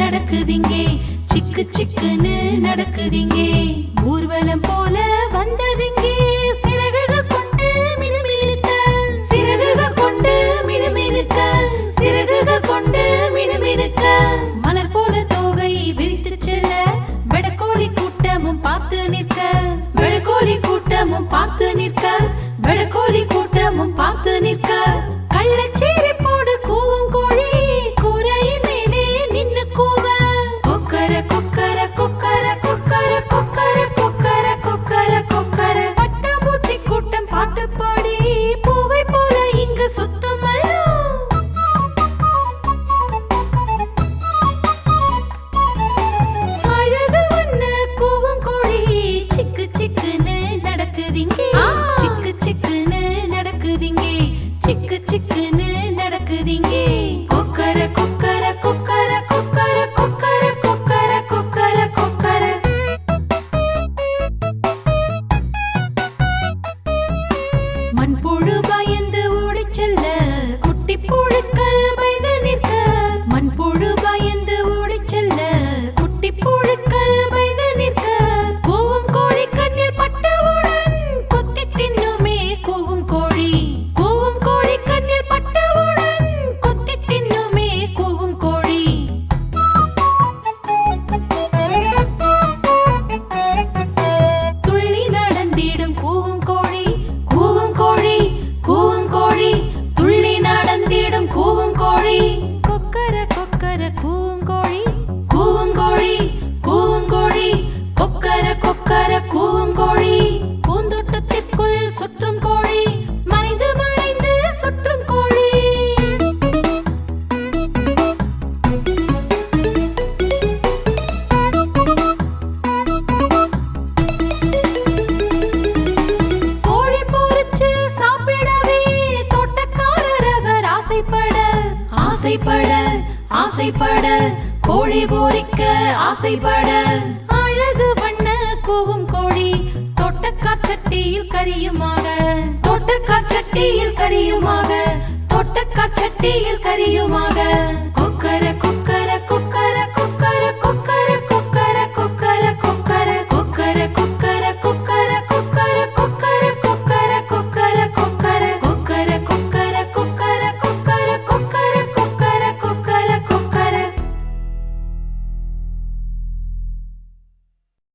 நடக்குதிங்கே. சிக்கு சிக்குன்னு நடக்குதிங்கே. ஊர்வலம் போல வந்ததிங்கே. சிறகுகள் கொண்டு மினுமினுக்க. சிறகுகள் கொண்டு மினுமினுக்க. சிறகுகள் போல தோகை விரித்து செல்ல. வெடக்கோழி கூட்டமும் பார்த்து நிற்க. வெடக்கோழி கூட்டமும் பார்த்து நிற்க. ஆசைப்பட ஆசைப்பட கோழி போரிக்க ஆசைப்பட. அழகு பண்ண கூவும் கோழி தொட்டக்காச்சட்டியில் கரியுமாக. தொட்டக்காச்சட்டியில் கரியுமாக தொட்டக்காச்சட்டியில் கரியுமாக.